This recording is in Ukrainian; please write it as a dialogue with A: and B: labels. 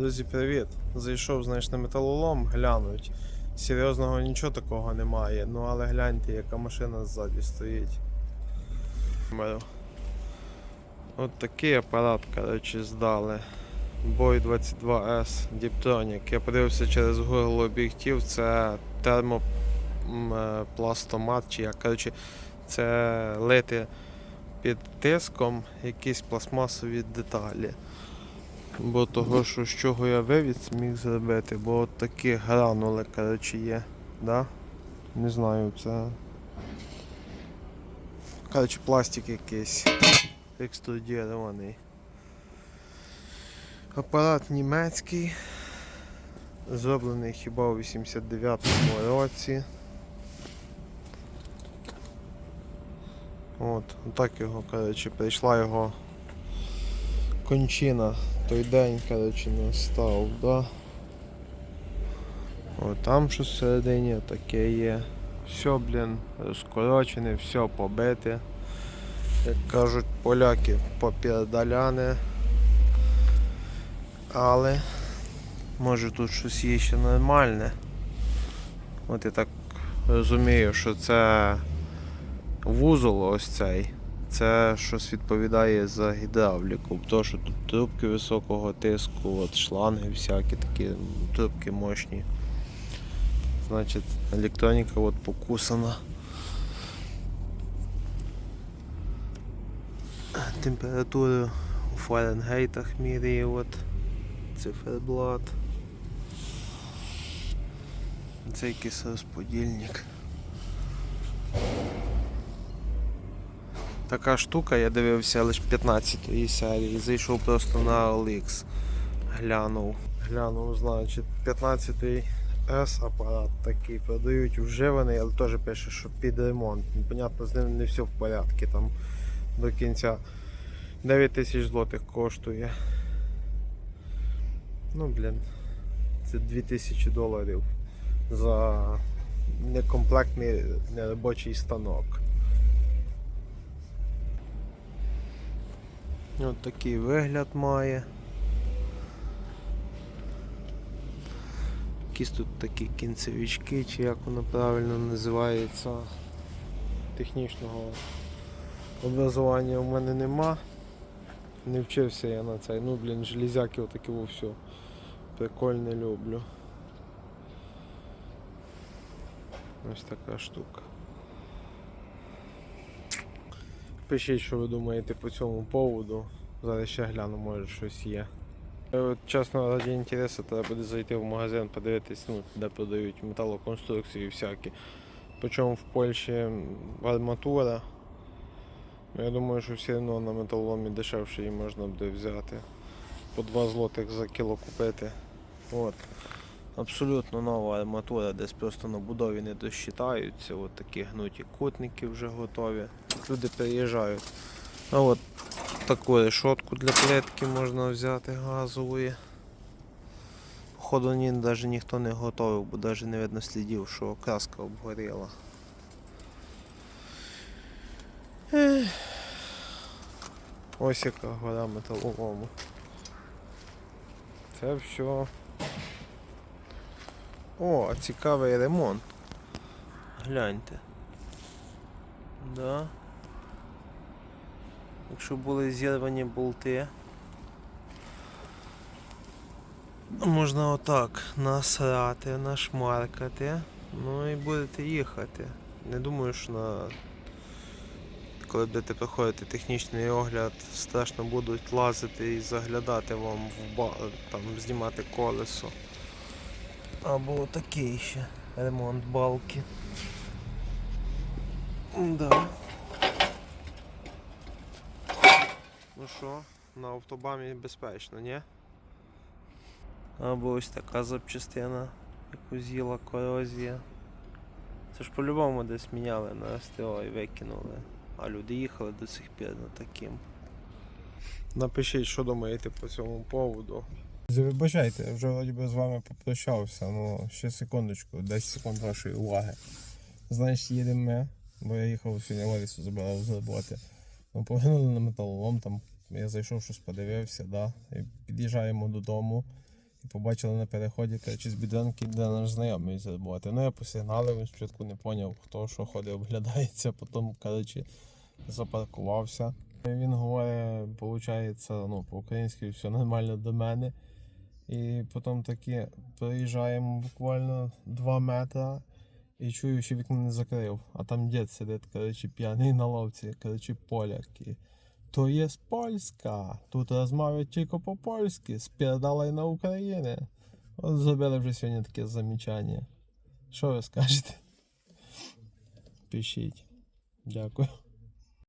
A: Друзі, привіт! Зайшов, знаєш, на металолом глянуть. Серйозного нічого такого немає. Ну але гляньте, яка машина ззаді стоїть. От такий апарат, коротше, здали. Бой 22S Diptronic. Я подивився через Google об'єктив, це термопластомат, чи як. Коротше, це лити під тиском якісь пластмасові деталі. Бо того, що з чого я вивіз міг зробити, бо от такі гранули, коротше, є. Да? Не знаю, це. Коротше, пластик якийсь. Екструдірований. Апарат німецький. Зроблений хіба у 89-му році. От, так його, коротше, прийшла його кончина той день, коротше, настав, да? О, там щось всередині таке є. Все, блін, розкорочене, все побите. Як кажуть поляки, попірдаляне. Але може тут щось є ще нормальне. От я так розумію, що це вузол ось цей. Це щось відповідає за гідравліку, тому що тут трубки високого тиску, от шланги всякі такі трубки мощні. Значить, електроніка от покусана. Температуру у Фаренгейтах міряє от циферблат. Це якийсь розподільник. Така штука, я дивився лише 15-ї серії, зайшов просто на OLX. Глянув. Глянув, значить, 15-й S апарат такий продають вживаний, але теж пише, що під ремонт. Ну, Понятно, з ним не все в порядку. Там до кінця 9 тисяч злотих коштує. Ну, блін. Це 2000 доларів за некомплектний неробочий станок. От такий вигляд має. Якісь тут такі кінцевички, чи як воно правильно називається. Технічного образування у мене нема. Не вчився я на цей. Ну, блін, железяки отакі во все. Прикольно люблю. Ось така штука. Пишіть, що ви думаєте по цьому поводу. Зараз ще гляну, може щось є. Е, От, чесно, раді інтересу, треба буде зайти в магазин, подивитись, ну, де продають металоконструкції всякі. Причому в Польщі арматура. Ну, Я думаю, що все одно на металоломі дешевше її можна буде взяти. По 2 злотих за кіло купити. От. Абсолютно нова арматура, десь просто на будові не досчитаються. От такі гнуті кутники вже готові. Люди приїжджають. А от таку решетку для плитки можна взяти газової. Походу ні, навіть ніхто не готовив, бо навіть не видно слідів, що краска обгоріла. Ех. Ось яка гора металолому. Це все. О, цікавий ремонт. Гляньте. Да. Якщо були зірвані болти, можна отак насрати, нашмаркати, ну і будете їхати. Не думаю, що на коли будете проходити технічний огляд, страшно будуть лазити і заглядати вам в ба... там знімати колесо. Або такий ще ремонт балки. Да. Ну що, на автобамі безпечно, ні? Або ось така запчастина, яку з'їла корозія. Це ж по-любому десь міняли на СТО і викинули. А люди їхали до сих пір на таким. Напишіть, що думаєте по цьому поводу. Вибачайте, я вже вроді би з вами попрощався, ну ще секундочку, 10 секунд вашої уваги. Значить, їдемо ми, бо я їхав сьогодні Ларісу забирав з роботи. Ми повернули на металолом, там я зайшов щось подивився, да, і під'їжджаємо додому. І побачили на переході, коротше, з бідранки, де наш знайомий заробувати. Ну я посигналив, він спочатку не зрозумів, хто що ходить, оглядається, потім, коротше, запаркувався. Він говорить, виходить, ну, по-українськи все нормально до мене. І потім таки проїжджаємо буквально 2 метри і чую, що вікно не закрив. А там дід сидить, коротше, п'яний на лавці, коротше, поляк. І, То є з Польська. Тут розмовляють тільки по-польськи, спірдалай на Україні. От зробили вже сьогодні таке замічання. Що ви скажете? Пишіть. Дякую.